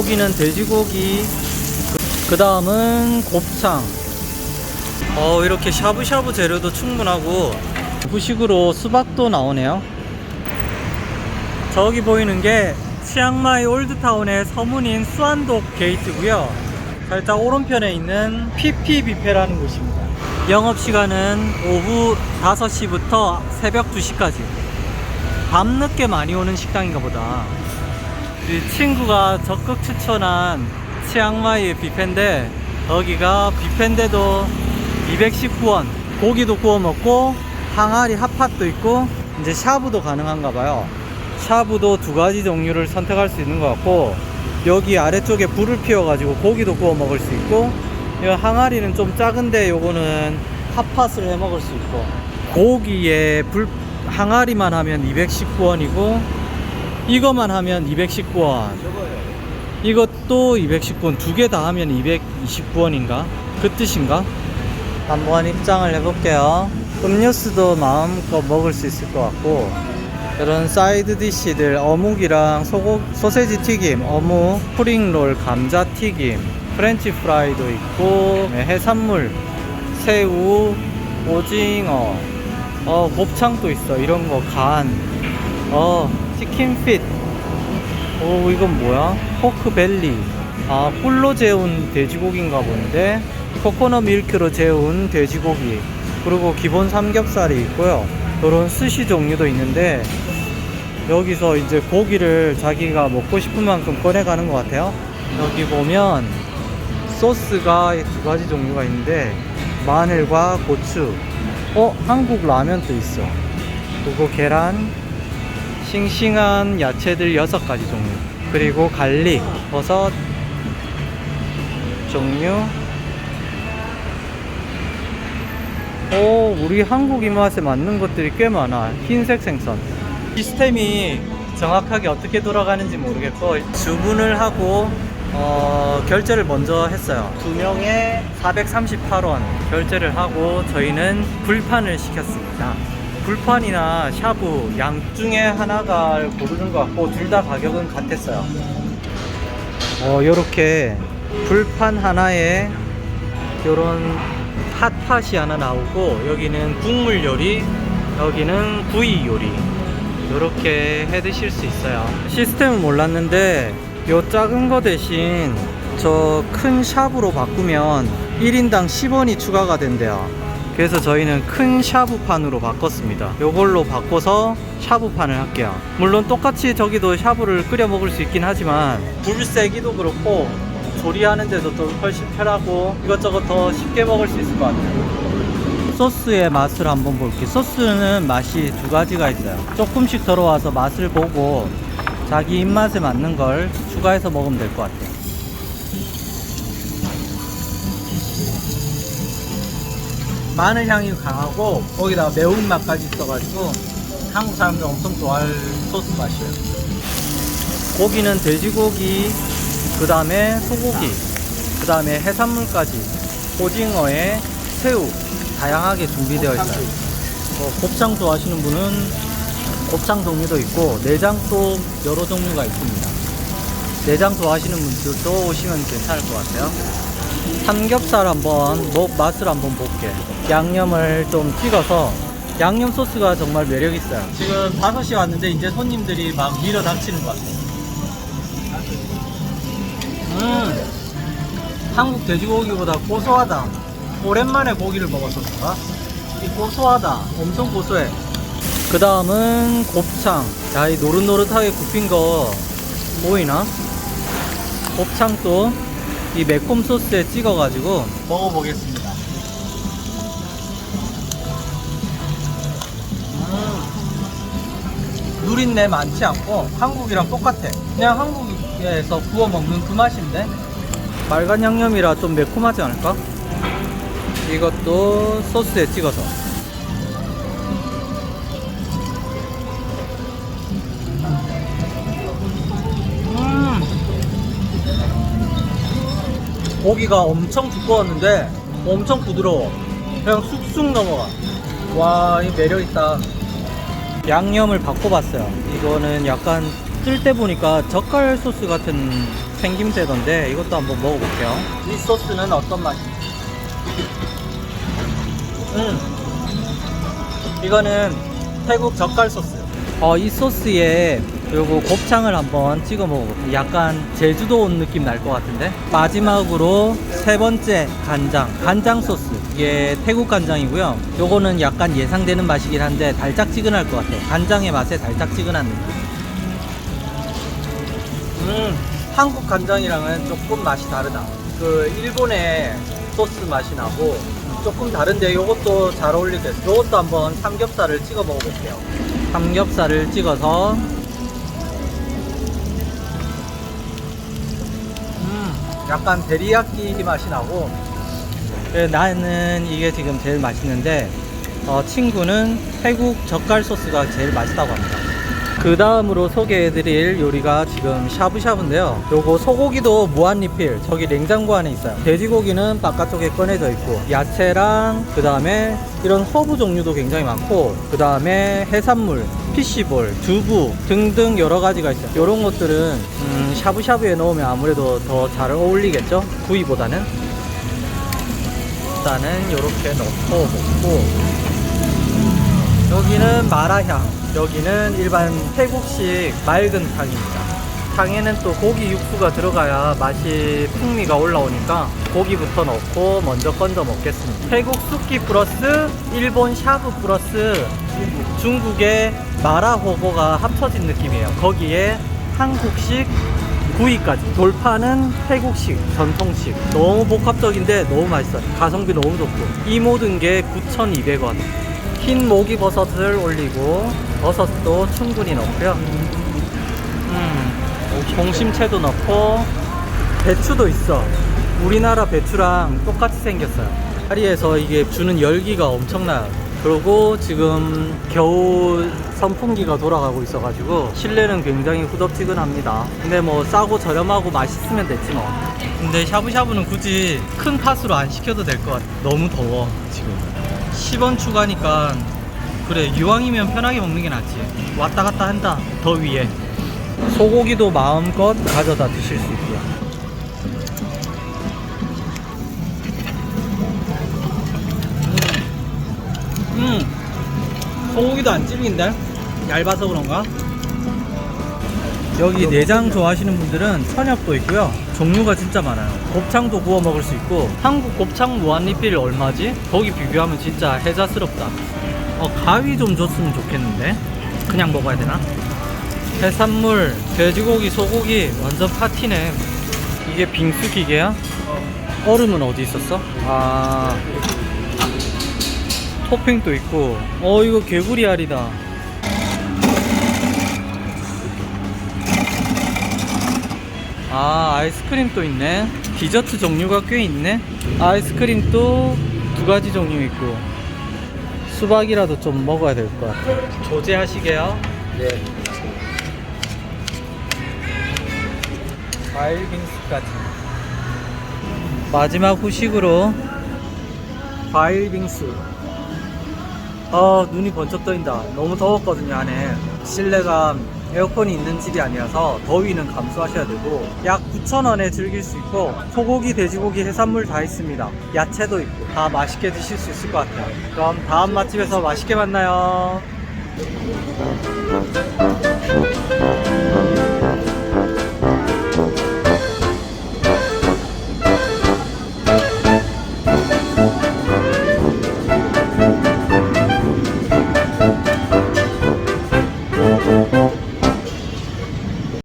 고기는 돼지고기. 그 다음은 곱창. 어, 이렇게 샤브샤브 재료도 충분하고, 후식으로 수박도 나오네요. 저기 보이는 게 치앙마이 올드타운의 서문인 수안독 게이트고요. 살짝 오른편에 있는 PP 뷔페라는 곳입니다. 영업시간은 오후 5시부터 새벽 2시까지. 밤늦게 많이 오는 식당인가 보다. 이 친구가 적극 추천한 치앙마이의 뷔페인데 여기가 뷔페인데도 219원 고기도 구워 먹고 항아리 핫팟도 있고 이제 샤브도 가능한가 봐요. 샤브도 두 가지 종류를 선택할 수 있는 것 같고 여기 아래쪽에 불을 피워 가지고 고기도 구워 먹을 수 있고 이 항아리는 좀 작은데 요거는 핫팟을 해 먹을 수 있고 고기에 불 항아리만 하면 219원이고 이거만 하면 219원. 이것도 219원. 두 개 다 하면 229원인가? 그 뜻인가? 한번 입장을 해볼게요. 음료수도 마음껏 먹을 수 있을 것 같고 이런 사이드 디시들 어묵이랑 소고, 소세지 튀김 어묵 프링롤 감자 튀김 프렌치 프라이도 있고 네, 해산물 새우 오징어 어 곱창도 있어. 이런 거 간 어 치킨 핏. 오 이건 뭐야? 포크 벨리. 아 꿀로 재운 돼지고기인가 본데? 코코넛 밀크로 재운 돼지고기. 그리고 기본 삼겹살이 있고요. 이런 스시 종류도 있는데 여기서 이제 고기를 자기가 먹고 싶은 만큼 꺼내가는 것 같아요. 여기 보면 소스가 두 가지 종류가 있는데 마늘과 고추. 어 한국 라면도 있어. 그리고 계란 싱싱한 야채들 6가지 종류. 그리고 갈릭, 버섯 종류. 오 우리 한국 입맛에 맞는 것들이 꽤 많아. 흰색 생선. 시스템이 정확하게 어떻게 돌아가는지 모르겠고 주문을 하고 어, 결제를 먼저 했어요. 두 명에 438원 결제를 하고 저희는 불판을 시켰습니다 불판이나 샤브 양 중에 하나가 고르는 것 같고 둘 다 가격은 같았어요. 어 요렇게 불판 하나에 요런 핫팟이 하나 나오고 여기는 국물 요리 여기는 구이 요리. 요렇게 해 드실 수 있어요. 시스템은 몰랐는데 요 작은 거 대신 저 큰 샵으로 바꾸면 1인당 10원이 추가가 된대요 그래서 저희는 큰 샤브판으로 바꿨습니다. 요걸로 바꿔서 샤브판을 할게요. 물론 똑같이 저기도 샤브를 끓여 먹을 수 있긴 하지만 불 세기도 그렇고 조리하는데도 또 훨씬 편하고 이것저것 더 쉽게 먹을 수 있을 것 같아요. 소스의 맛을 한번 볼게요. 소스는 맛이 두 가지가 있어요. 조금씩 들어와서 맛을 보고 자기 입맛에 맞는 걸 추가해서 먹으면 될 것 같아요 마늘 향이 강하고 거기다가 매운맛까지 있어가지고 한국 사람들 엄청 좋아할 소스 맛이에요. 고기는 돼지고기 그 다음에 소고기 그 다음에 해산물까지 오징어에 새우 다양하게 준비되어 있어요. 뭐 곱창 좋아하시는 분은 곱창 종류도 있고 내장도 여러 종류가 있습니다. 내장 좋아하시는 분들도 오시면 괜찮을 것 같아요. 삼겹살 한번 먹 맛을 한번 볼게 양념을 좀 찍어서 양념 소스가 정말 매력 있어요. 지금 5시 왔는데 이제 손님들이 막 밀어 닥치는 것 같아요. 음 한국 돼지고기보다 고소하다. 오랜만에 고기를 그런가 이 고소하다. 엄청 고소해. 그 다음은 곱창. 야 이 노릇노릇하게 굽힌 거 보이나? 곱창도 이 매콤 소스에 찍어가지고 먹어보겠습니다. 누린내 많지 않고 한국이랑 똑같아. 그냥 한국에서 구워 먹는 그 맛인데 빨간 양념이라 좀 매콤하지 않을까? 이것도 소스에 찍어서. 음. 고기가 엄청 두꺼웠는데 엄청 부드러워. 그냥 쑥쑥 넘어가. 와, 이 매력 있다. 양념을 바꿔봤어요. 이거는 약간 뜰 때 보니까 젓갈 소스 같은 생김새던데 이것도 한번 먹어볼게요. 이 소스는 어떤 맛인지. 음. 이거는 태국 젓갈 소스. 어, 이 소스에 요거 곱창을 한번 찍어 먹어볼게요. 약간 제주도 온 느낌 날 것 같은데. 마지막으로 세 번째 간장. 간장 소스. 이게 태국 간장이고요. 요거는 약간 예상되는 맛이긴 한데 달짝지근할 것 같아요. 간장의 맛에 달짝지근한 느낌. 음, 한국 간장이랑은 조금 맛이 다르다. 그 일본의 소스 맛이 나고 조금 다른데 이것도 잘 같아요. 이것도 한번 삼겹살을 찍어 먹어볼게요. 삼겹살을 찍어서 약간 데리야끼 맛이 나고 예, 나는 이게 지금 제일 맛있는데 어, 친구는 태국 젓갈 소스가 제일 맛있다고 합니다. 그 다음으로 소개해드릴 요리가 지금 샤브샤브인데요. 요거 소고기도 무한 리필 저기 냉장고 안에 있어요. 돼지고기는 바깥쪽에 꺼내져 있고 야채랑 그 다음에 이런 허브 종류도 굉장히 많고 그 다음에 해산물, 피시볼, 두부 등등 여러 가지가 있어요. 이런 것들은 음, 샤브샤브에 넣으면 아무래도 더 잘 어울리겠죠? 구이보다는. 일단은 이렇게 넣고 먹고 여기는 마라향 여기는 일반 태국식 맑은 탕입니다. 탕에는 또 고기 육수가 들어가야 맛이 풍미가 올라오니까 고기부터 넣고 먼저 건져 먹겠습니다. 태국 쑥기 플러스 일본 샤브 플러스 중국의 마라호거가 합쳐진 느낌이에요. 거기에 한국식 구이까지. 돌파는 태국식 전통식. 너무 복합적인데 너무 맛있어요. 가성비 너무 좋고. 이 모든 게 9,200원 흰 목이버섯을 올리고 버섯도 충분히 넣고요. 음, 공심채도 넣고 배추도 있어. 우리나라 배추랑 똑같이 생겼어요. 파리에서 이게 주는 열기가 엄청나요. 그리고 지금 겨울 선풍기가 돌아가고 있어가지고 실내는 굉장히 후덥지근합니다. 근데 뭐 싸고 저렴하고 맛있으면 됐지 뭐. 근데 샤브샤브는 굳이 큰 팥으로 안 시켜도 될 것 같아. 너무 더워 지금 10원 추가니까 그래 이왕이면 편하게 먹는 게 낫지. 왔다 갔다 한다 더 위에. 소고기도 마음껏 가져다 드실 수 있고요. 음. 소고기도 안 질긴데? 얇아서 그런가? 여기 내장 좋아하시는 분들은 천엽도 있고요 종류가 진짜 많아요 곱창도 구워 먹을 수 있고 한국 곱창 무한리필 얼마지? 거기 비교하면 진짜 해자스럽다 어 가위 좀 줬으면 좋겠는데 그냥 먹어야 되나? 해산물, 돼지고기, 소고기 완전 파티네 이게 빙수 기계야? 얼음은 어디 있었어? 아 토핑도 있고 어 이거 개구리 알이다 아 아이스크림도 있네. 디저트 종류가 꽤 있네. 아이스크림도 두 가지 종류 있고. 수박이라도 좀 먹어야 될 것 같아. 조제하시게요. 네. 과일 빙수까지. 마지막 후식으로 과일 빙수. 아 눈이 번쩍 떠인다. 너무 더웠거든요 안에. 실내가 에어컨이 있는 집이 아니라서 더위는 감수하셔야 되고 약 9,000원에 즐길 수 있고 소고기, 돼지고기, 해산물 다 있습니다. 야채도 있고 다 맛있게 드실 수 있을 것 같아요. 그럼 다음 맛집에서 맛있게 만나요